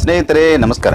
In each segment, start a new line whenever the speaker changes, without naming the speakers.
ಸ್ನೇಹಿತರೆ ನಮಸ್ಕಾರ.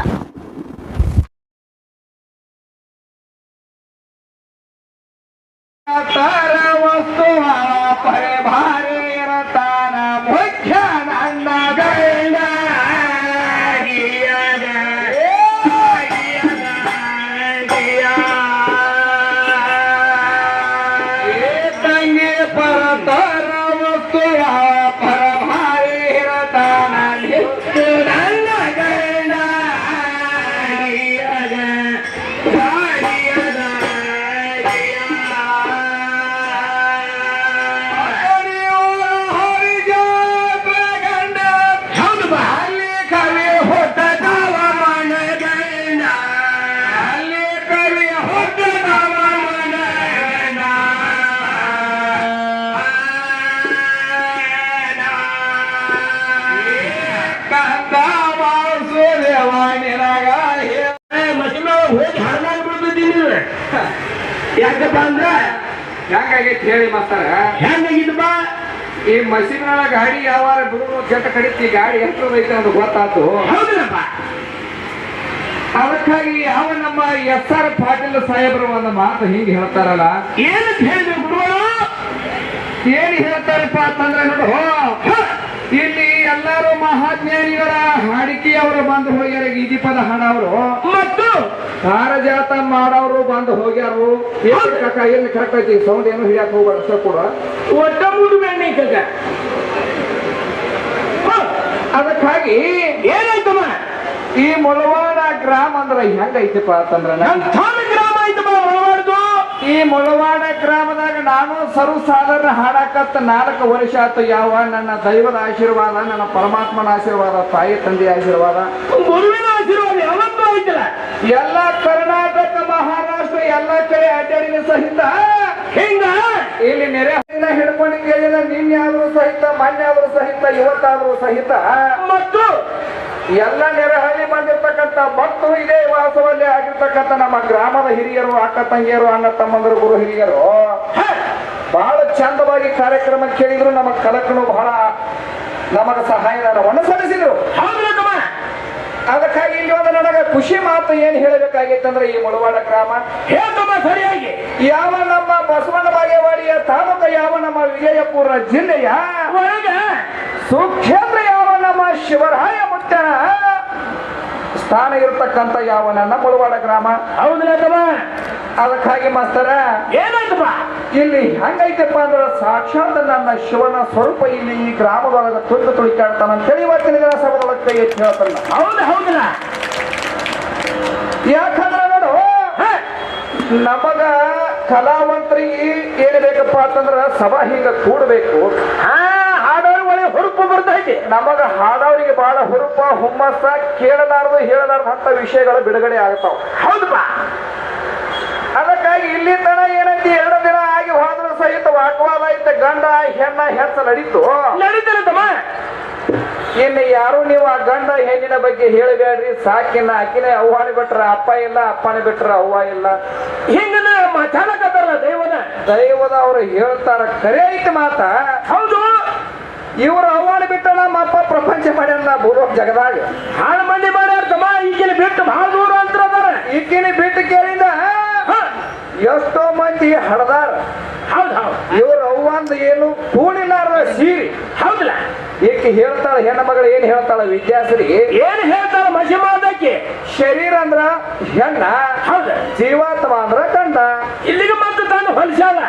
ಯಾಕಪ್ಪ ಅಂದ್ರ? ಹೆಂಗಾಗೈತಿ ಹೇಳಿ ಮಾಸ್ತಾರ? ಹೆಂಗಾಗಿದ್ದಪ್ಪ ಈ ಮಸೀಬ್ನಾಳ ಗಾಡಿ ಯಾವಾರ ಬಿಡು ಜಂಟ ಕಡಿತಿ ಗಾಡಿ ಎಷ್ಟು ಐತೆ ಅಂತ ಗೊತ್ತಾತು. ಹೌದಪ್ಪ ಅದಕ್ಕಾಗಿ ಯಾವ ನಮ್ಮ ಎಸ್ ಆರ್ ಪಾಟೀಲ್ ಸಾಹೇಬರು ಒಂದು ಮಾತು ಹಿಂಗೆ ಹೇಳ್ತಾರಲ್ಲ? ಏನು ಹೇಳಿದ್ರು ಗುರುಗಳು ಏನು ಹೇಳ್ತಾರಪ್ಪ ಅಂತಂದ್ರೆ ನೋಡು ಇಲ್ಲಿ ಎಲ್ಲಾರು ಹಾಡಿಕೆ ಅವರು ಬಂದು ಹೋಗ್ಯಾರ ಗೀತಿ ಪದ ಹಾಡವರು. ಮತ್ತು ಕಾರಜಾತ ಮಾಡೋರು ಬಂದು ಹೋಗ್ಯಾರು. ಏನು ಕಕ್ಕ ಏನು ಕರೆಕ್ಟ್ ಐತಿ ಸೌಂಡ್ ಏನು ಹಿಡಿಯಕ್ ಹೋಗ್ಬಾರ ಅಷ್ಟೇ ಕೂಡ. ಒಟ್ಟ ಮೂರು ಬೆಣ್ಣೆ ಕಕ್ಕ. ಅದಕ್ಕಾಗಿ ಏನಾಯ್ತಮ್ಮ? ಈ ಮುಳವಾಡ ಗ್ರಾಮ ಅಂದ್ರೆ ಹೆಂಗೈತಪ್ಪ ಅಂತಂದ್ರೆ ಈ ಮೊಳವಾಡ ಗ್ರಾಮದಾಗ ನಾನು ಸರ್ವಸಾಧಾರಣ ಹಾಡಾಕತ್ತ ನಾಲ್ಕು ವರ್ಷ ಆತು ಯಾವ ನನ್ನ ದೈವದ ಆಶೀರ್ವಾದ ನನ್ನ ಪರಮಾತ್ಮನ ಆಶೀರ್ವಾದ ತಾಯಿ ತಂದೆಯ ಆಶೀರ್ವಾದ. ಗುರುವಿನ ಆಶೀರ್ವಾದ ಯಾವತ್ತೂ ಐತಿಲ್ಲ ಎಲ್ಲ ಕರ್ನಾಟಕ ಮಹಾರಾಷ್ಟ್ರ ಎಲ್ಲ ಕಡೆ ಅಡ್ಡಾಡಿನ ಸಹಿತ ಹಿಂಗ? ಇಲ್ಲಿ ನೆರೆ ಹಿಡ್ಕೊಂಡು ಕೇಳಿದ ನಿನ್ನೆ ಆದ್ರೂ ಸಹಿತ ಮೊನ್ನೆ ಆದ್ರೂ ಸಹಿತ ಇವತ್ತಾದ್ರೂ ಸಹಿತ. ಮತ್ತು ಎಲ್ಲ ನೆರೆಹಳ್ಳಿ ಬಂದಿರ್ತಕ್ಕಂಥ ಭಕ್ತರು ಇದೇ ವಾಸವಲ್ಲಿ ಆಗಿರ್ತಕ್ಕಂಥ ನಮ್ಮ ಗ್ರಾಮದ ಹಿರಿಯರು ಅಕ್ಕ ತಂಗಿಯರು ಅಣ್ಣ ತಮ್ಮಂದರು ಗುರು ಹಿರಿಯರು ಬಹಳ ಚಂದವಾಗಿ ಕಾರ್ಯಕ್ರಮ ಕೇಳಿದ್ರು. ನಮ್ಮ ಕಲಕನು ಬಹಳ ನಮಗ ಸಹಾಯಧನವನ್ನು ಸಲ್ಲಿಸಿದ್ರು. ಅದಕ್ಕಾಗಿ ಇಲ್ಲಿ ಒಂದು ನನಗೆ ಖುಷಿ ಮಾತು ಏನ್ ಹೇಳಬೇಕಾಗಿತ್ತಂದ್ರೆ ಈ ಮುಳವಾಡ ಗ್ರಾಮ. ಹೇಳ್ತಮ್ಮ ಸರಿಯಾಗಿ. ಯಾವ ನಮ್ಮ ಬಸವಣ್ಣ ಬಾಗೇವಾಡಿಯ ತಾಲೂಕು ಯಾವ ನಮ್ಮ ವಿಜಯಪುರ ಜಿಲ್ಲೆಯ ಸುಖೇಂದ್ರ ಯಾವ ನಮ್ಮ ಶಿವರಾಯ ಮುತ್ತನ ಸ್ಥಾನ ಇರತಕ್ಕಂತ ಯಾವ ನನ್ನ ಮುಳವಾಡ ಗ್ರಾಮ. ಹೌದಲ್ಲ ಅದಕ್ಕಾಗಿ ಮಾಸ್ತರ ಏನಾಯ್ತಪ್ಪ? ಇಲ್ಲಿ ಹೆಂಗೈತಪ್ಪ ಅಂದ್ರೆ ಸಾಕ್ಷಾತ್ ನನ್ನ ಶಿವನ ಸ್ವರೂಪ ಇಲ್ಲಿ ಈ ಗ್ರಾಮದೊಳಗ ತುಂಡು ತುಳಿಕಾಡ್ತಾನ ಅಂತೇಳಿ ಇವತ್ತಿನ ದಿನ ಸಭದೊಳಗೆ ಕೈ ಎತ್ತಿ ಹೇಳ್ತಾನ. ಹೌದು ಹೌದಲ್ಲ ಯಾಕಂದ್ರೆ ನೋಡು ನಮಗ ಕಲಾವಂತರಿಗೆ ಏನ್ ಬೇಕಪ್ಪ ಅಂತಂದ್ರ ಸಭಾ ಹಿಂಗ ಕೂಡಬೇಕು. ಒಳ್ಳೆ ಹುರುಪು ಬರ್ತೈತಿ ನಮಗ ಹಾಡವರಿಗೆ ಬಹಳ ಹುರುಪ ಹುಮ್ಮಸ್ಸ ಕೇಳಲಾರದು ಹೇಳಲಾರದು ಅಂತ ವಿಷಯಗಳು ಬಿಡುಗಡೆ ಆಗ್ತಾವ. ಹೌದಪ್ಪ ಅದಕ್ಕಾಗಿ ಇಲ್ಲಿ ತನ ಏನೈತಿ ಎರಡು ದಿನ ಆಗಿ ಹೋದ್ರು ಸಹಿತ ವಾಗ್ವಾದ ಐತೆ ಗಂಡ ಹೆಣ್ಣ ಹೆಚ್ಚ ನಡೀತು. ಇನ್ನು ಯಾರು ನೀವು ಆ ಗಂಡ ಹೆಣ್ಣಿನ ಬಗ್ಗೆ ಹೇಳಬೇಡ್ರಿ. ಸಾಕಿನ ಅಕ್ಕಿನ ಅವ್ವಾಣಿ ಬಿಟ್ರ ಅಪ್ಪ ಇಲ್ಲ ಅಪ್ಪನ ಬಿಟ್ರ ಅವ್ವ ಇಲ್ಲ. ಹಿಂಗನ ಮಾತಾಡಕತ್ತಾರಲ್ಲ ದೈವದ ದೈವದ ಅವ್ರು ಹೇಳ್ತಾರ ಕರೆ ಐತಿ ಮಾತಾ. ಇವ್ರು ಅವ್ವಾಣಿ ಬಿಟ್ಟ ನಮ್ಮ ಅಪ್ಪ ಪ್ರಪಂಚ ಮಾಡ್ಯಾರ ಭೂಲೋಕ ಜಗದಾಗ. ಹಾಳು ಮಂದಿ ಮಾಡ್ಯಾರ ತಮ್ಮ ಈಗಿನ ಬಿಟ್ಟು ಬಹಳ ದೂರ ಅಂತ ಅದಾರ ಈಗಿನ ಬಿಟ್ಟು ಕೇಳಿದ ಎಷ್ಟೋ ಮಂದಿ ಹಡದಾರ. ಹೌದು ಹೌದು. ಇವ್ರ ಅವ್ವಂದ ಏನು ಕೂಡಿನಾರ ಸೀರಿ. ಹೌದಿಲ್ಲ ಈಕೆ ಹೇಳ್ತಾಳ ಹೆಣ್ಣ ಮಗಳು ಏನ್ ಹೇಳ್ತಾಳ ವಿದ್ಯಾಸರಿ ಏನ್ ಹೇಳ್ತಾಳ ಮಸಿಮಾದಕ್ಕೆ ಶರೀರ ಅಂದ್ರ ಹೆಣ್ಣ ಹೌದ. ಜೀವಾತ್ಮ ಅಂದ್ರ ಕಂಡ ಇಲ್ಲಿಗೆ ಮತ್ತೆ ತಂದು ಹೊಲಿಸಾಲ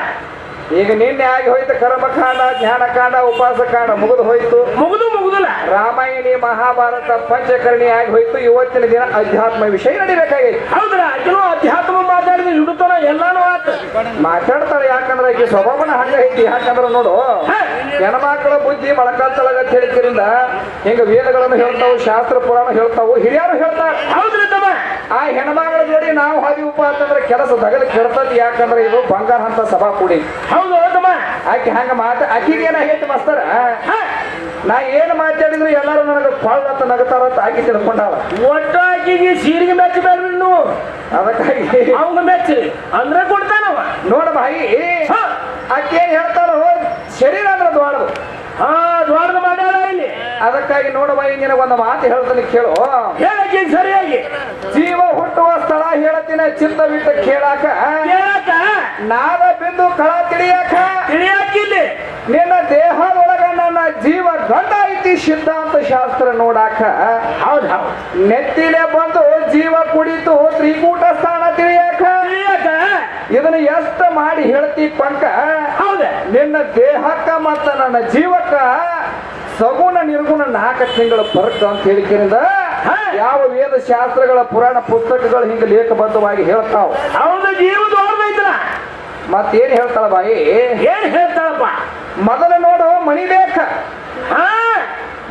ಈಗ ನಿನ್ನೆ ಆಗಿ ಹೋಯ್ತು ಕರ್ಮಕಾಂಡ ಜ್ಞಾನಕಾಂಡ ಉಪವಾಸಕಾಂಡ ಮುಗಿದು ಹೋಯ್ತು. ಮುಗಿದು ಮುಗುದಿಲ್ಲ. ರಾಮಾಯಣಿ ಮಹಾಭಾರತ ಪಂಚಕರ್ಣಿ ಆಗಿ ಹೋಯ್ತು. ಇವತ್ತಿನ ದಿನ ಅಧ್ಯಾತ್ಮ ವಿಷಯ ನಡಿಬೇಕಾಗೈತಿ. ಹೌದ್ರ? ಅದನ್ನು ಅಧ್ಯಾತ್ಮ ಮಾತಾಡಿದ್ರೆ ಹಿಡುತ್ತಾನ ಎಲ್ಲಾನು ಆತ. ಮಾತಾಡ್ತಾಳೆ ಯಾಕಂದ್ರೆ ಈ ಸ್ವಭಾವನ ಹಂಗ ಐತಿ. ಯಾಕಂದ್ರೆ ನೋಡು ಹೆಣ್ಮಕ್ಳ ಬುದ್ಧಿ ಮೊಳಕಾಲ್ತಳಗ ಹೇಳಿದ್ರಿಂದ ಹಿಂಗ ವೇದಗಳನ್ನು ಹೇಳ್ತಾವು ಶಾಸ್ತ್ರ ಪುರಾಣ ಹೇಳ್ತಾವು ಹಿರಿಯರು ಹೇಳ್ತಾರ. ಹೌದ್ರಿ ತಮ್ಮ. ಆ ಹೆಣ್ಮಗಳ ಜೋಡಿ ನಾವು ಹಾದಿವಪ್ಪ ಅಂತಂದ್ರೆ ಕೆಲಸ ದಗದ ಕೆಡ್ತದ ಯಾಕಂದ್ರೆ ಇದು ಬಂಗಾರ ಅಂತ ಸಭಾ ಕೂಡಿ. ಹೌದು ಹೌದಮ್ಮ ಆಕೆ ಹಂಗ ಮಾತ ಆಕಿಗೆ ಏನಾಗೈತಿ ಮಾಸ್ತರ? ನಾ ಏನ್ ಮಾತಾಡಿದ್ರು ಎಲ್ಲಾರು ನನಗೆ ಅಂತ ನಗತಾರ ಅಂತ ಆಕಿ ತಿಳ್ಕೊಂಡಾಳ.
ಒಟ್ಟು ಆಕಿಗೆ ಸೀರಿಗೆ ಮೆಚ್ಚ ಬೇಡ ನೀವು
ಅದಕ್ಕಾಗಿ
ಅವಂಗ ಮೆಚ್ಚಿ ಅಂದ್ರೆ ಕೊಡ್ತಾನವ.
ನೋಡ ಭಾಯಿ ಆಕೆ ಏನ್ ಹೇಳ್ತಾರೋ ಶರೀರ ಅಂದ್ರೆ ದ್ವಾಡದು
ಹಾ ದ್ವಾರದ ಮಾಡ್ಯಾಳ ಇಲ್ಲಿ.
ಅದಕ್ಕಾಗಿ ನೋಡುವ ಇಂದಿನ ಒಂದು ಮಾತು ಹೇಳ್ತಾನೆ ಕೇಳು.
ಹೇಳಕ್ಕೆ ಸರಿಯಾಗಿ.
ಜೀವ ಹುಟ್ಟುವ ಸ್ಥಳ ಹೇಳತ್ತಿನ ಚಿತ್ತವಿಟ್ಟು ಕೇಳಾಕ.
ಕೇಳಾಕ?
ನಾದ ಬಿಂದು ಕಳ ತಿಳಿಯಾಕ.
ತಿಳಿಯಾಕಿಲ್ಲಿ
ನಿನ್ನ ದೇಹದೊಳಗ ನನ್ನ ಜೀವ ಗಂಡ ಐತಿ ಸಿದ್ಧಾಂತ ಶಾಸ್ತ್ರ ನೋಡಾಕ.
ಹೌದ್ ಹೌದು.
ನೆತ್ತಿಲೆ ಬಂದು ಜೀವ ಕುಡಿತು ತ್ರಿಕೂಟ ಸ್ಥಾನ ತಿಳಿಯಾಕ.
ತಿಳಿಯಾಕ?
ಇದನ್ನ ಎಷ್ಟ ಮಾಡಿ ಹೇಳ್ತಿ ಪಂಕ.
ಹೌದ.
ನಿನ್ನ ದೇಹಕ್ಕ ಮತ್ತ ನನ್ನ ಜೀವಕ್ಕ ಸಗುಣ ನಿರ್ಗುಣ ನಾಲ್ಕು ತಿಂಗಳ ಫರ್ಕ್ ಅಂತ ಹೇಳಿಕೆಯಿಂದ. ಯಾವ ವೇದ ಶಾಸ್ತ್ರಗಳ ಪುರಾಣ ಪುಸ್ತಕಗಳು ಹಿಂಗೆ ಲೇಖಬದ್ಧವಾಗಿ ಹೇಳ್ತಾವ?
ಅವನ ಜೀವ ದೊಡ್ಡದೈತಲ್ಲ
ಮತ್ತೇನ್ ಹೇಳ್ತಾಳ ಬಾಯಿ?
ಏನ್ ಹೇಳ್ತಾಳಪ್ಪ?
ಮೊದಲ ನೋಡು ಮಣಿ ಬೇಕ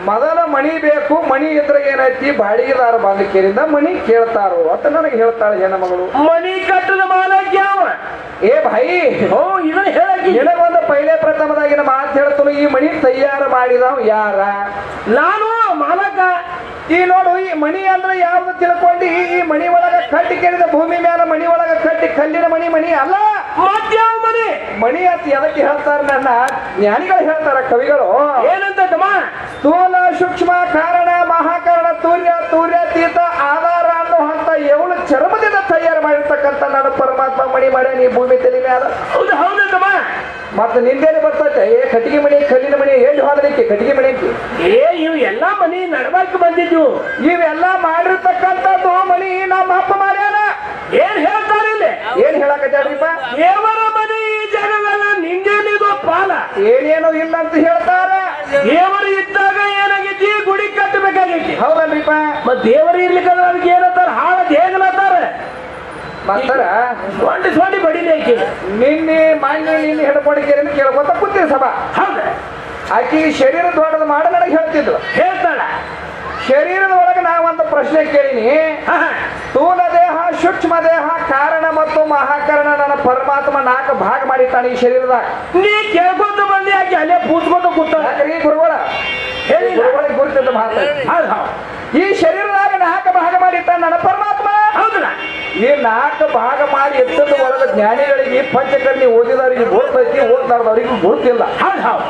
ಮೊದಲ ಮಣಿ ಬೇಕು ಮಣಿ ಇದ್ರೆ ಏನೈತಿ? ಬಾಡಿಗೆದಾರ ಬಾಲಕಿಯರಿಂದ ಮಣಿ ಕೇಳ್ತಾರೋ ಅಂತ ನನಗೆ ಹೇಳ್ತಾಳೆ ಹೆಣ್ಮಗಳು
ಮಣಿ ಕಟ್ಟದ ಮಾಲಕ್ ಯಾವ
ಏ ಭಾಯಿ
ಓ ಇದನ್ನ ಹೇಳಕ್ಕೆ
ನಿನಗೊಂದು ಪೈಲೆ ಪ್ರಥಮದಾಗಿನ ಮಾತು ಹೇಳ್ತಾನು ಈ ಮಣಿ ತಯಾರು ಮಾಡಿದವ ಯಾರ?
ನಾನು ಮಾಲಕ.
ಈ ನೋಡು ಈ ಮಣಿ ಅಂದ್ರೆ ಯಾವ್ದು ತಿಳ್ಕೊಂಡಿ? ಈ ಮಣಿ ಒಳಗ ಕಟ್ಟಿ ಕೇಳಿದ ಭೂಮಿ ಮ್ಯಾಲ ಮಣಿ ಒಳಗ ಕಟ್ಟಿ ಕಲ್ಲಿನ ಮಣಿ ಮಣಿ ಅಲ್ಲ.
ಮತ್ಯಾವ ಮನಿ
ಮಣಿ ಅಂತ ಎದಕ್ಕೆ ಹೇಳ್ತಾರ ನನ್ನ ಜ್ಞಾನಿಗಳು ಹೇಳ್ತಾರ ಕವಿಗಳು?
ಏನಂತ
ಸ್ಥೂಲ ಸೂಕ್ಷ್ಮ ಕಾರಣ ಮಹಾಕಾರಣ ತೂರ್ಯ ತೂರ್ಯ ತೀರ್ಥ ಆಧಾರ ಅನ್ನುವಂತ ಏಳು ಚರ್ಮದಿಂದ ತಯಾರು ಮಾಡಿರ್ತಕ್ಕಂಥ ನಾನು ಪರಮಾತ್ಮ ಮಣಿ ಮಾಡ್ಯಾನ ನೀ ಭೂಮಿ ತಲೆ ಮ್ಯಾಲ.
ಹೌದು ಹೌದು ತಮ್ಮ
ಮತ್ತೆ ನಿಂದೇನು ಬರ್ತೈತೆ? ಏ ಕಟ್ಟಿಗೆ ಮಣಿ ಕಲ್ಲಿನ ಮಣಿ ಎಲ್ಲಿ ಹೋದಲಿಕ್ಕೆ ಕಟ್ಟಿಗೆ ಮಣಿ ಐತಿ
ಏ ಇವು ಎಲ್ಲಾ ಮನಿ ನಡ್ಬಾರ್ಕ್ ಬಂದಿದ್ದು.
ಇವೆಲ್ಲ ಮಾಡಿರ್ತಕ್ಕಂಥದ್ದು ಮಣಿ ನಮ್ಮ ಅಪ್ಪ ಮಾಡ್ಯಾನ
ಏನ್ ಹೇಳ್ತಾರೆ ಇಲ್ಲಿ?
ಏನ್ ಹೇಳಕತ್ತಾಡ್ರಿಪ್ಪ
ದೇವರ ಮನಿ ಈ ಜಗವೆಲ್ಲ ನಿಂಗೇನಿದು ಪಾಲ.
ಏನೇನು ಇಲ್ಲ ಅಂತ ಹೇಳ್ತಾರ.
ದೇವರು ಇದ್ದಾಗ ಏನಾಗೈತಿ? ಗುಡಿ ಕಟ್ಟಬೇಕಾಗೈತಿ.
ಹೌದಲ್ರಿಪ್ಪ.
ಮತ್ ದೇವರು ಇರ್ಲಿಕ್ಕೆ ಅದಕ್ಕೆ ದೇಗಲತ್ತಾರ
ಮತ್ತರ
ಸೊಂಡಿ ಸೊಂಡಿ ಬಡಿಲೇಕಿ
ನಿನ್ನೆ ಮಾನ್ಯ ನಿನ್ನೆ ಹಿಡ್ಕೊಂಡಿದ್ದೀರಿ ಅಂತ ಕೇಳ್ಕೊತ ಕೂತೀರಿ ಸಭಾ.
ಹೌದ.
ಆಕಿ ಶರೀರ ದೊಡ್ಡದು ಮಾಡ ನನಗೆ ಹೇಳ್ತಿದ್ರು
ಹೇಳ್ತಾಳ
ಶರೀರದ ಒಳಗೆ ನಾವಂತ ಒಂದು ಪ್ರಶ್ನೆ ಕೇಳಿನಿ. ತೂಲ ದೇಹ ಸೂಕ್ಷ್ಮ ದೇಹ ಕಾರಣ ಮತ್ತು ಮಹಾಕಾರಣ ನನ್ನ ಪರಮಾತ್ಮ ನಾಲ್ಕು ಭಾಗ ಮಾಡಿರ್ತಾನೆ ಈ ಶರೀರದಾಗ.
ನೀ ಕೇಳ್ಕೊಂತ ಬಂದಿ ಆಕೆ ಅಲ್ಲೇ ಕೂತ್ಕೊಂಡು ಕೂತಾಳ.
ಯಾಕ್ರಿ ಗುರುಗಳ?
ಹೇಳಿ
ಗುರುಗಳಿಗೆ ಗುರುತಿದ್ದ ಮಾತು. ಈ ಶರೀರದಾಗ ನಾಲ್ಕು ಭಾಗ ಮಾಡಿರ್ತಾನೆ ನನ್ನ ಪರಮಾತ್ಮ.
ಹೌದಲ್ಲ
ಈ ನಾಲ್ಕು ಭಾಗ ಮಾಡಿ ಎತ್ತದ ಒಳಗ ಜ್ಞಾನಿಗಳಿಗೆ ಪಂಚಕರ್ಣಿ ಓದಿದವರಿಗೆ ಗೊತ್ತೈತಿ ಓದ್ತಾರದವರಿಗೂ ಗೊತ್ತಿಲ್ಲ.
ಹೌದು ಹೌದು.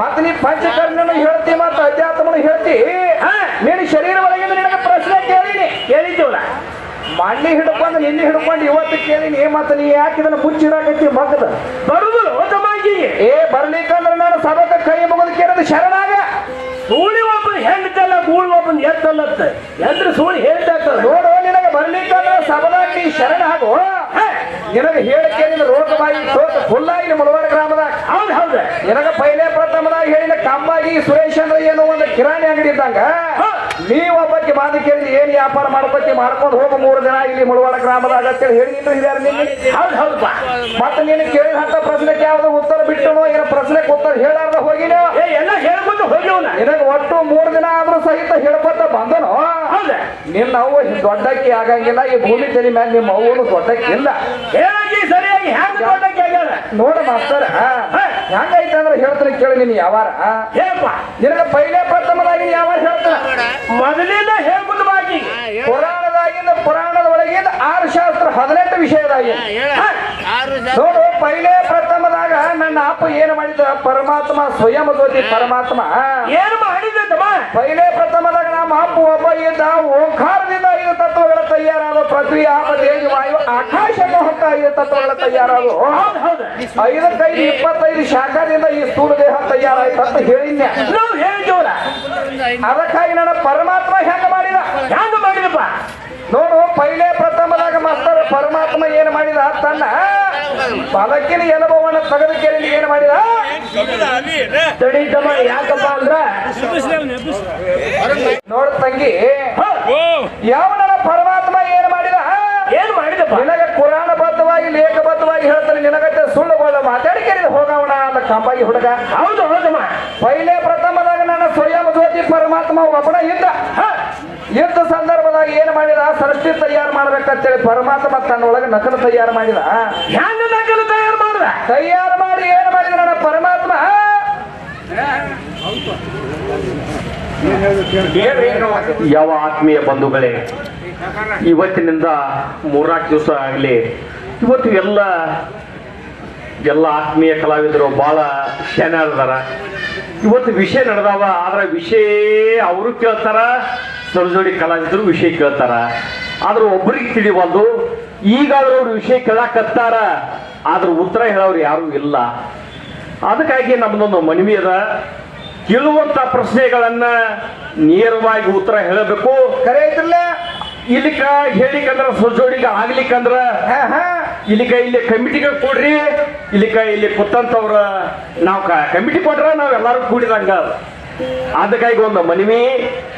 ಮತ್ತೆ ನೀ ಪಂಚಕರ್ಣನು ಹೇಳ್ತಿ ಮತ್ತು ಅಧ್ಯಾತ್ಮನು ಹೇಳ್ತಿ. ನೀನು ಶರೀರ ಒಳಗಿಂದ ನಿನಗೆ ಪ್ರಶ್ನೆ ಕೇಳಿನಿ.
ಕೇಳಿದ್ದೀವಲ್ಲ
ಮಣ್ಣಿ ಹಿಡ್ಕೊಂಡು ನಿನ್ನೆ ಹಿಡ್ಕೊಂಡು ಇವತ್ತು ಕೇಳಿನಿ ಮತ್ತೆ ನೀ ಯಾಕೆ ಇದನ್ನ ಮುಚ್ಚಿಡಾಕತ್ತಿ ಮಗದ
ಬರುದು
ಏ ಬರ್ಲಿಕ್ಕಂದ್ರೆ ನಾನು ಸಭಕ ಕೈ ಮುಗಿದು ಕೇಳಿದ ಶರಣಾಗ.
ಸೂಳಿ ಒಬ್ಬನ ಹೆಂಡತಲ್ಲ ಗೂಳಿ ಒಬ್ಬನ್ ಎತ್ತಲ್ಲತ್ತ. ಎಂದ್ರೆ ಸೂಳಿ ಹೇಳ್ತಾ
ನೋಡು ನಿನಗೆ ಸಬದಾಗ ನೀ ಶರಣ ಆಗು ನಿನಗೆ ಹೇಳಿ ರೋಗವಾಗಿ ರೋಗ ಬಾಯಿ ಸೋತ ಫುಲ್ಲಾಗಿ ಮುಳವಾಡ ಗ್ರಾಮದಾಗ
ಹೌದು ಹೌದು.
ನಿನಗ ಪೈಲೆ ಪ್ರಥಮದಾಗ ಹೇಳಿದ ಕಮ್ಮಾಗಿ ಸುರೇಶ್ ಅಂದ್ರೆ ಏನೋ ಒಂದು ಕಿರಾಣಿ ಅಂಗಡಿ ಇದ್ದಂಗ. ನೀವೊಬ್ಬಕ್ಕೆ ಒಬ್ಬಕ್ಕೆ ಮಾತು ಕೇಳಿದ ಏನ್ ವ್ಯಾಪಾರ ಮಾಡ್ಕೊತಿ? ಮಾಡ್ಕೊಂಡು ಹೋಗು ಮೂರು ದಿನ ಇಲ್ಲಿ ಮುಳವಾಡ ಗ್ರಾಮದಾಗ ಅಂತೇಳಿ ಹೇಳಿ ನಿಂತು ಹಿರಿಯರು ನಿನ್ನೆ.
ಹೌದು ಹೌದಪ್ಪ
ಮತ್ತೆ ನೀನು ಕೇಳಿದ ಅಂತ ಪ್ರಶ್ನೆಗೆ ಯಾವ್ದು ಉತ್ತರ ಬಿಟ್ಟನೋ ಏನೋ ಪ್ರಶ್ನೆಗೆ ಉತ್ತರ ಹೇಳಾರ್ದ ಹೋಗಿನೋ
ಎಲ್ಲ ಹೇಳ್ಕೊಂಡು ಹೋಗಿ
ನಿನಗ ಒಟ್ಟು ಮೂರು ದಿನ ಆದ್ರೂ ಸಹಿತ ಹೇಳ್ಕೊತ ಬಂದನು?
ಹೌದ.
ನಿನ್ನ ಅವ್ವ ದೊಡ್ಡಕ್ಕಿ ಆಗಂಗಿಲ್ಲ ಈ ಭೂಮಿ ತಲೆ ಮೇಲೆ ನಿಮ್ಮ ಅವ್ವನು
ದೊಡ್ಡಕ್ಕಿಲ್ಲ. ಸರಿಯಾಗಿ ಹ್ಯಾಂಗ ದೊಡ್ಡಕ್ಕೆ
ನೋಡ ಮಾಸ್ತರ. ಹೆಂಗೈತೆ ಅಂದ್ರೆ ಹೇಳ್ತೀನಿ ಕೇಳಿ ನಿನ್ ಯಾವಾರ.
ಹೇಳಪ್ಪ.
ನಿನಗ ಪೈಲೆ ಪ್ರಥಮದಾಗಿ ಯಾವಾಗ ಯಾವಾರ ಹೇಳ್ತಾನ.
ಮೊದಲಿಂದ ಹೇಳ್ಕೊಂಡು ಬಾಕಿ.
ಪುರಾಣದಾಗಿಂದ ಪುರಾಣದ ಒಳಗಿಂದ ಆರು ಶಾಸ್ತ್ರ ಹದಿನೆಂಟು ವಿಷಯದಾಗಿ ನೋಡು ಪೈಲೆ ಪ್ರಥಮದಾಗ ನನ್ನ ಅಪ್ಪ ಏನು ಮಾಡಿದ? ಪರಮಾತ್ಮ ಸ್ವಯಂ ಜ್ಯೋತಿ ಪರಮಾತ್ಮ.
ಏನು ಮಾಡಿದ
ಪೈಲೆ ಪ್ರಥಮದಾಗ ನಮ್ಮ ಅಪ್ಪ ಒಬ್ಬ ಇದ್ದ ಓಂಕಾರದಿಂದ ಐದು ತತ್ವಗಳ ತಯಾರಾದ ಪೃಥ್ವಿ ಆಪ ದೇವಿ ವಾಯು ಆಕಾಶ ಮೋಹಕ ಐದು ತತ್ವಗಳ
ತಯಾರಾದ.
ಐದಕ್ಕೈದು ಇಪ್ಪತ್ತೈದು ಶಾಖದಿಂದ ಈ ಸ್ಥೂಲ ದೇಹ ತಯಾರಾಯ್ತು ಅಂತ
ನಾವು ಹೇಳಿದ್ದೇವಲ್ಲ.
ಅದಕ್ಕಾಗಿ ನನ್ನ ಪರಮಾತ್ಮ ಹೆಂಗ ಮಾಡಿದ?
ಹೆಂಗ ಮಾಡಿದಪ್ಪ?
ನೋಡು ಪೈಲೆ ಪ್ರಥಮದಾಗ ಮಾಸ್ತರ ಪರಮಾತ್ಮ ಏನು ಮಾಡಿದ? ತನ್ನ ಬಲಕಿನ ಎಲಬವನ್ನ ತಗದ ಕೇಳಿ ಏನ್ ಮಾಡಿದ?
ತಡಿ ತಮ್ಮ ಯಾಕಪ್ಪ ಅಂದ್ರ
ನೋಡು ತಂಗಿ ಯಾವ ನನ್ನ ಪರಮಾತ್ಮ ಏನು ಮಾಡಿದ?
ಏನ್ ಮಾಡಿದ
ನಿನಗ ಕುರಾಣ ಬದ್ಧವಾಗಿ ಲೇಖಬದ್ಧವಾಗಿ ಹೇಳ್ತಾನೆ ಸುಳ್ಳು ಸುಳ್ಳುಗಳ ಮಾತಾಡಿ ಕೇಳಿದ ಹೋಗವಣ ಅಂತ ಕಂಬಾಗಿ ಹುಡುಗ.
ಹೌದು ಹೌದಮ್ಮ
ಪೈಲೆ ಪ್ರಥಮದಾಗ ನನ್ನ ಸ್ವಯಂ ಜ್ಯೋತಿ ಪರಮಾತ್ಮ ಒಬ್ಬನ ಇದ್ದ. ಯುದ್ಧ ಸಂದರ್ಭದಾಗ ಏನು ಮಾಡಿದ? ಸೃಷ್ಟಿ ತಯಾರು ಮಾಡ್ಬೇಕಂತೇಳಿ ಪರಮಾತ್ಮ ತನ್ನೊಳಗೆ ನಕಲು ತಯಾರು ಮಾಡಿದ.
ನಕಲು ತಯಾರು ಮಾಡಿದ?
ತಯಾರು ಮಾಡಿ ಏನು ಮಾಡಿದ ನನ್ನ ಪರಮಾತ್ಮ?
ಯಾವ ಆತ್ಮೀಯ ಬಂಧುಗಳೇ ಇವತ್ತಿನಿಂದ ಮೂರ್ನಾಲ್ಕು ದಿವಸ ಆಗಲಿ ಇವತ್ತು ಎಲ್ಲ ಎಲ್ಲ ಆತ್ಮೀಯ ಕಲಾವಿದರು ಬಹಳ ಶಾನ್ಯಾರದಾರ ಇವತ್ತು ವಿಷಯ ನಡೆದಾವ ಆದ್ರೆ ವಿಷಯ ಅವರು ಕೇಳ್ತಾರ ಸರಜೋಡಿ ಕಲಾವಿದರು ವಿಷಯ ಕೇಳ್ತಾರ. ಆದ್ರೆ ಒಬ್ಬರಿಗೆ ತಿಳಿಬಂದು ಈಗಾದ್ರೂ ಅವ್ರು ವಿಷಯ ಕೇಳಾಕತ್ತಾರ. ಆದ್ರೆ ಉತ್ತರ ಹೇಳೋರು ಯಾರು ಇಲ್ಲ. ಅದಕ್ಕಾಗಿ ನಮ್ದೊಂದು ಮನವಿ ಅದ. ಕೇಳುವಂತ ಪ್ರಶ್ನೆಗಳನ್ನ ನೇರವಾಗಿ ಉತ್ತರ ಹೇಳಬೇಕು.
ಕರೆ ಐತ್ರಲ್ಲ?
ಇಲ್ಲಿಕ ಹೇಳಿಕಂದ್ರ ಸೊಜೋಡಿಗೆ ಆಗ್ಲಿಕ್ಕಂದ್ರ ಇಲ್ಲಿಕ ಇಲ್ಲಿ ಕಮಿಟಿಗೆ ಕೊಡ್ರಿ. ಇಲ್ಲಿಕ ಇಲ್ಲಿ ಕುತ್ತಂತವ್ರ ನಾವು ಕಮಿಟಿ ಕೊಟ್ರ ನಾವ್ ಎಲ್ಲಾರು ಕೂಡಿದಂಗ. ಅದಕ್ಕಾಗಿ ಒಂದು ಮನವಿ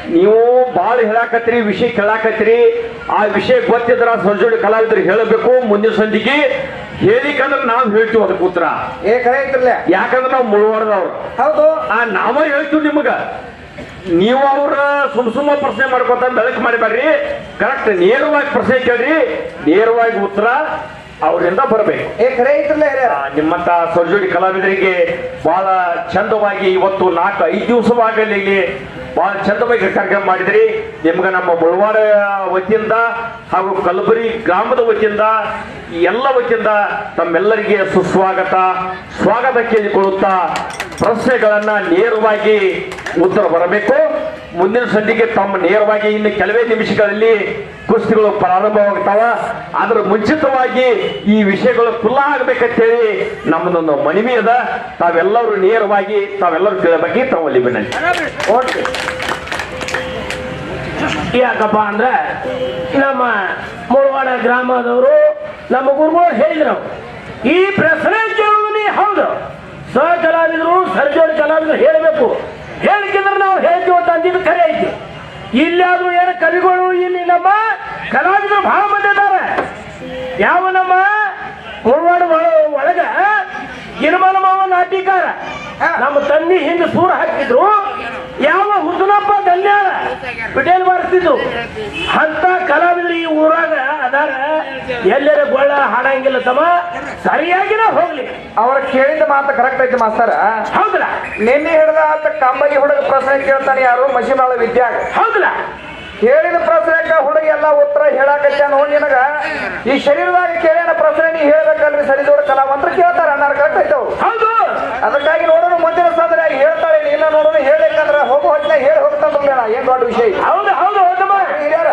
ನೀವು ಬಾಳ ಹೇಳಾಕತ್ರಿ ವಿಷಯ ಕೇಳಾಕತ್ರಿ ಆ ವಿಷಯ ಗೊತ್ತಿದ್ರ ಸಂಜೋಡಿ ಕಲಾವಿದ್ರು ಹೇಳಬೇಕು ಮುಂದಿನ ಸಂಧಿಗೆ ಹೇಳಿಕಂದ್ರ ನಾವು ಹೇಳ್ತೀವಿ ಅದಕ್ಕೆ ಉತ್ತರ.
ಏ ಕರೆ ಐತ್ರಲ್ಲ?
ಯಾಕಂದ್ರೆ ನಾವು ಮುಳುವಾಡದವ್ರು
ಹೌದು.
ಆ ನಾವ ಹೇಳ್ತೀವಿ ನಿಮಗ. ನೀವು ಅವ್ರ ಸುಮ್ ಸುಮ್ಮ ಪ್ರಶ್ನೆ ಮಾಡ್ಕೊತ ಬೆಳಕು ಮಾಡಿಬೇಡ್ರಿ ಕರೆಕ್ಟ್ ನೇರವಾಗಿ ಪ್ರಶ್ನೆ ಕೇಳ್ರಿ. ನೇರವಾಗಿ ಉತ್ತರ. ಅವರಿಂದ ಬರಬೇಕು.
ಏ ಕರೆ ಐತ್ರಲ್ಲ
ನಿಮ್ಮಂತ ಸೊಜೋಡಿ ಕಲಾವಿದರಿಗೆ ಬಹಳ ಚಂದವಾಗಿ ಇವತ್ತು ನಾಲ್ಕು ಐದು ದಿವಸವಾಗಲಿ ಇಲ್ಲಿ ಬಹಳ ಚಂದವಾಗಿ ಕಾರ್ಯಕ್ರಮ ಮಾಡಿದ್ರಿ. ನಿಮ್ಗೆ ನಮ್ಮ ಮುಳವಾಡ ವತಿಯಿಂದ ಹಾಗೂ ಕಲಬುರಿ ಗ್ರಾಮದ ವತಿಯಿಂದ ಎಲ್ಲ ವತಿಯಿಂದ ತಮ್ಮೆಲ್ಲರಿಗೆ ಸುಸ್ವಾಗತ. ಸ್ವಾಗತ ಕೇಳಿಕೊಳ್ಳುತ್ತಾ ಪ್ರಶ್ನೆಗಳನ್ನ ನೇರವಾಗಿ ಉತ್ತರ ಬರಬೇಕು. ಮುಂದಿನ ಸಂಧಿಗೆ ತಮ್ಮ ನೇರವಾಗಿ ಇನ್ನು ಕೆಲವೇ ನಿಮಿಷಗಳಲ್ಲಿ ಕುಸ್ತಿಗಳು ಪ್ರಾರಂಭವಾಗ್ತಾವ. ಅದರ ಮುಂಚಿತವಾಗಿ ಈ ವಿಷಯಗಳು ಖುಲ್ಲಾ ಆಗ್ಬೇಕಂತೇಳಿ ನಮ್ಮದೊಂದು ಮನವಿ ಅದ. ತಾವೆಲ್ಲರೂ ನೇರವಾಗಿ ತಾವೆಲ್ಲರೂ ಕೇಳಬೇಕು ತಮ್ಮಲ್ಲಿ ವಿನಂತಿ
ಓಕೆ.
ಯಾಕಪ್ಪ ಅಂದ್ರೆ ನಮ್ಮ ಮುಳವಾಡ ಗ್ರಾಮದವರು ನಮ್ಮ ಗುರುಗಳು ಹೇಳಿದ್ರು. ಈ ಪ್ರಶ್ನೆ ಹೌದು. ಸಹ ಕಲಾವಿದರು ಸರ್ಜೋಡಿ ಕಲಾವಿದರು ಹೇಳಬೇಕು. ಹೇಳಿಕಿದ್ರೆ ನಾವು ಹೇಳ್ತೀವಿ ಅಂತ ಅಂದಿದ್ದು ಖರೆ ಐತಿ. ಇಲ್ಲಾದ್ರೂ ಏನು ಕವಿಗಳು ಇಲ್ಲಿ ನಮ್ಮ ಕಲಾವಿದರು ಬಹಳ ಮಂದಿ ಇದ್ದಾರೆ. ಯಾವ ನಮ್ಮ ಒಳಗ ಗಿರಿಮಲ ಮಾವನ ಅಧಿಕಾರ ನಮ್ಮ ತಂದಿ ಹಿಂದೆ ಸೂರ ಹಾಕಿದ್ರು. ಯಾವ ಹುಸುನಪ್ಪ ಧನ್ಯಾರ ಪಿಟೇಲ್ ಬಾರಿಸ್ತಿದ್ರು ಅಂತ ಕಲಾವಿದರು ಈ ಊರಾಗ ಅದಾರ. ಎಲ್ಲರ ಗೊಳ್ಳ ಹಾಡಂಗಿಲ್ಲ ತಮ್ಮ. ಸರಿಯಾಗಿನ ಹೋಗ್ಲಿ.
ಅವ್ರ ಕೇಳಿದ ಮಾತು ಕರೆಕ್ಟ್ ಐತೆ ಮಾಸ್ತರ.
ಹೌದಲ್ಲ?
ನಿನ್ನೆ ಹಿಡಿದ ಆತ ಕಂಬಗಿ ಹುಡುಗ ಪ್ರಶ್ನೆ ಕೇಳ್ತಾನೆ ಯಾರು? ಮಶಿಮಾಳ ವಿದ್ಯಾಗ.
ಹೌದಲ್ಲ?
ಕೇಳಿದ ಪ್ರಶ್ನೆಕ ಹುಡುಗಿ ಎಲ್ಲ ಉತ್ತರ ಹೇಳಾಕತ್ತ ನೋಡಿ ನಿನಗ ಈ ಶರೀರದಾಗ ಕೇಳಿನ ಪ್ರಶ್ನೆ ನೀ ಹೇಳ್ಬೇಕಲ್ರಿ ಸರಿದೋಡ ಕಲಾವಂತರ ಕೇಳ್ತಾರ ಅನ್ನಾರ ಕರೆಕ್ಟ್ ಐತವು
ಹೌದು.
ಅದಕ್ಕಾಗಿ ನೋಡೋಣ ಮುಂದಿನ ಸಾಧನೆ ಹೇಳ್ತಾರೆ ಇಲ್ಲ ನೋಡೋಣ ಹೇಳಿಕಂದ್ರ ಹೋಗೋ ಹೊತ್ತಿನಾಗ ಹೇಳಿ ಹೋಗ್ತಾನ ಏನ್ ದೊಡ್ಡ ವಿಷಯ.
ಹೌದು ಹೌದು ಹೌದಮ್ಮ
ಹಿರಿಯರ.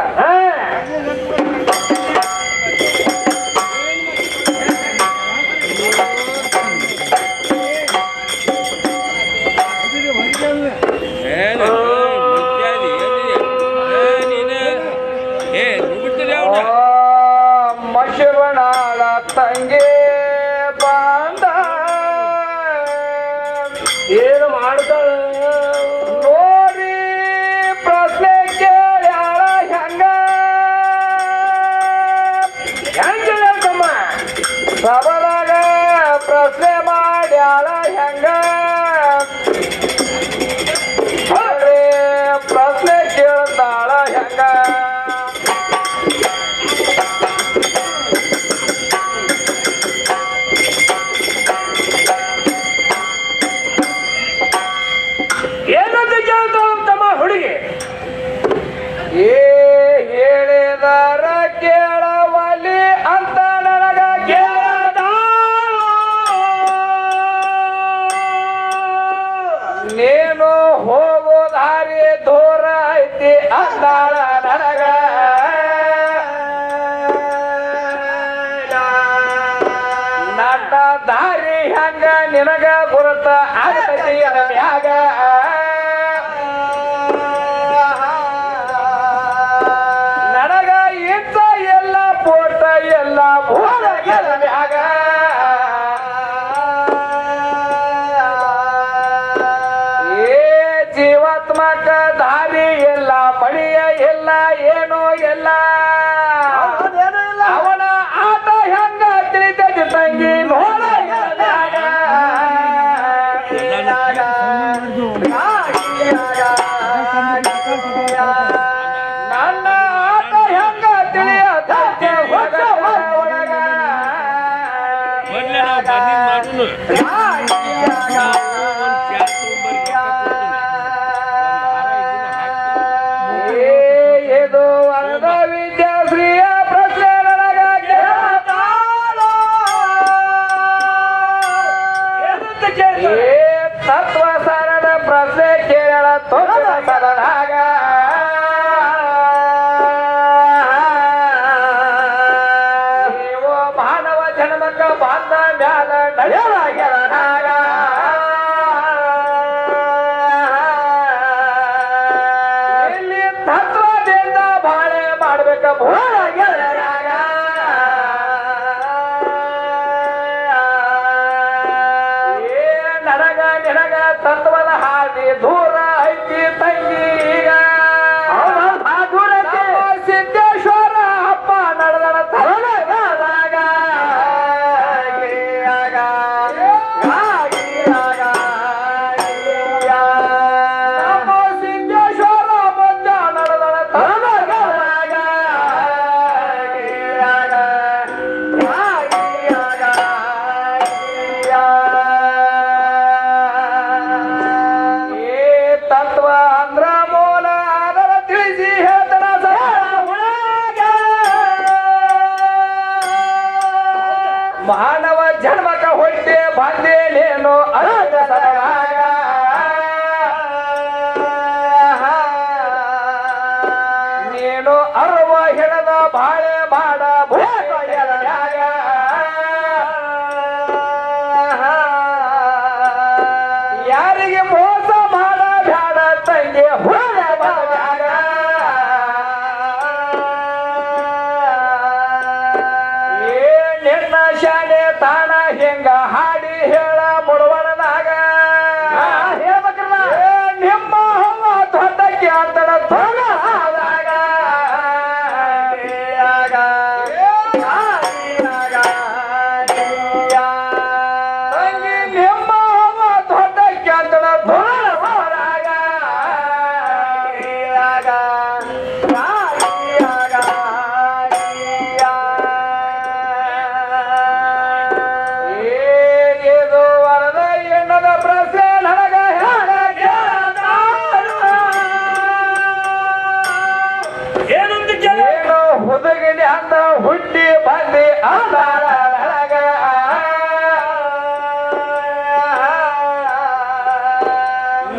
तत्वन हा निधूर ಮಾನವ ಜನ್ಮಕ ಹೊಟ್ಟೆ ಬಂದೇನೇನೋ ಸದಾಯ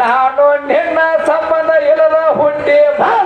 ನಾನು ನಿನ್ನ ಸಂಬಂಧ ಇಲ್ಲದ ಹುಟ್ಟಿ ಬಾಳ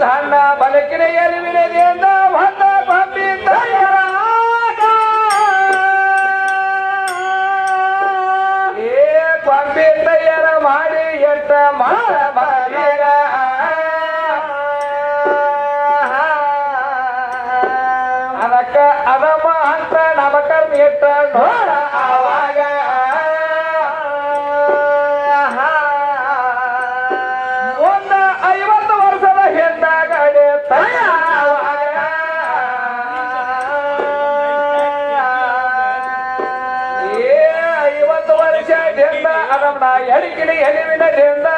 धान्ना बलकिरे यलविले देंदा भांदा எடுக்கிட எளிவின சேர்ந்த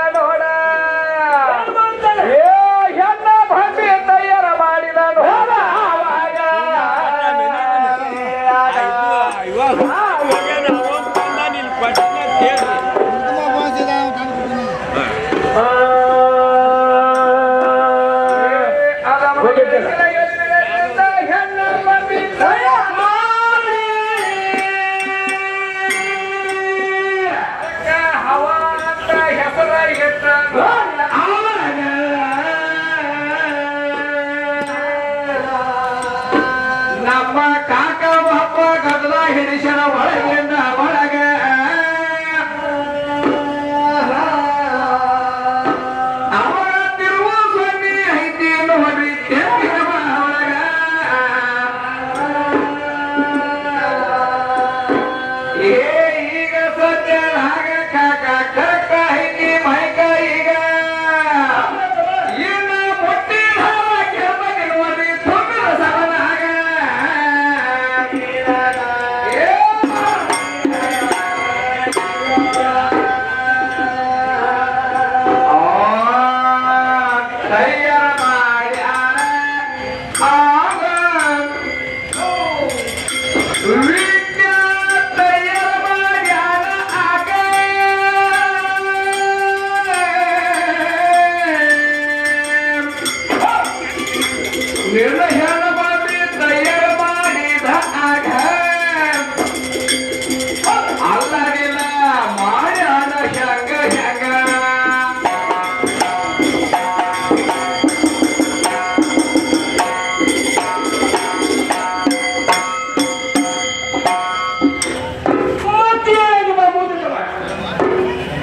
ನಮ್ಮ ಕಾಕ ಮಹಪ್ಪ ಗದಲ ಹಿಡಿಸನ ಒಳಗೆ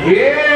Yeah.